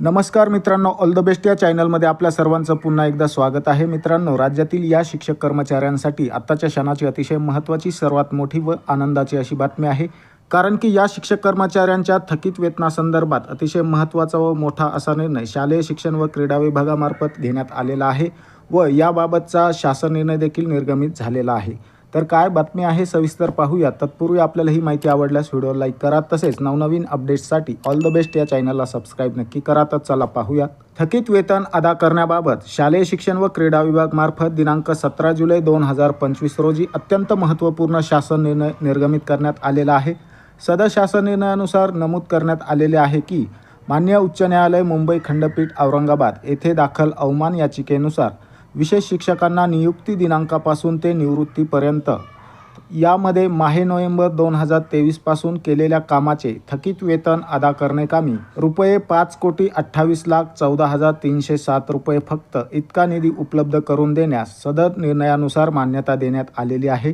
नमस्कार मित्रांनो all the best या चॅनलमध्ये आपल्या सर्वांचं पुन्हा एकदा स्वागत आहे. मित्रांनो राज्यातील या शिक्षक कर्मचाऱ्यांसाठी आत्ताच्या क्षणाची अतिशय महत्त्वाची सर्वात मोठी व आनंदाची अशी बातमी आहे. कारण की या शिक्षक कर्मचाऱ्यांच्या थकीत वेतनासंदर्भात अतिशय महत्त्वाचा व मोठा असा निर्णय शालेय शिक्षण व क्रीडा विभागामार्फत घेण्यात आलेला आहे व याबाबतचा शासन निर्णय देखील निर्गमित झालेला आहे. तर काय बातमी आहे सविस्तर पाहूया. तत्पूर्वी आपल्याला ही माहिती आवडल्यास व्हिडिओ लाईक करा. तसेच नवनवीन अपडेट्ससाठी ऑल द बेस्ट या चॅनलला सबस्क्राईब नक्की करा. तर चला पाहूया. थकीत वेतन अदा करण्याबाबत शालेय शिक्षण व क्रीडा विभाग मार्फत दिनांक सतरा जुलै दोन हजार पंचवीस रोजी अत्यंत महत्त्वपूर्ण शासन निर्णय निर्गमित करण्यात आलेला आहे. सदर शासन निर्णयानुसार नमूद करण्यात आलेले आहे की मान्य उच्च न्यायालय मुंबई खंडपीठ औरंगाबाद येथे दाखल अवमान याचिकेनुसार विशेष शिक्षकांना नियुक्ती दिनांकापासून ते निवृत्तीपर्यंत. यामध्ये माहे नोव्हेंबर दोन हजार तेवीसपासून केलेल्या कामाचे थकीत वेतन अदा करणे कामी. रुपये पाच कोटी अठ्ठावीस लाख चौदा हजार तीनशे सात रुपये फक्त इतका निधी उपलब्ध करून देण्यास सदर निर्णयानुसार मान्यता देण्यात आलेली आहे.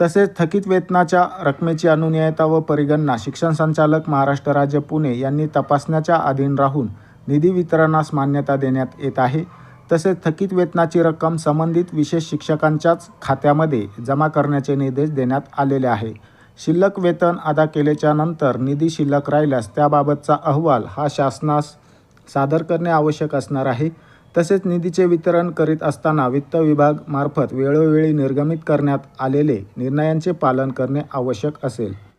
तसेच थकीत वेतनाच्या रकमेची अनुनियता व परिगणना शिक्षण संचालक महाराष्ट्र राज्य पुणे यांनी तपासण्याच्या अधीन राहून निधी वितरणास मान्यता देण्यात येत आहे. तसेच थकीत वेतनाची रक्कम संबंधित विशेष शिक्षकांच्याच खात्यामध्ये जमा करण्याचे निर्देश देण्यात आलेले आहे. शिल्लक वेतन अदा केल्याच्यानंतर निधी शिल्लक राहिल्यास त्याबाबतचा अहवाल हा शासनास सादर करणे आवश्यक असणार आहे. तसेच निधीचे वितरण करीत असताना वित्त विभाग मार्फत वेळोवेळी निर्गमित करण्यात आलेले निर्णयांचे पालन करणे आवश्यक असेल.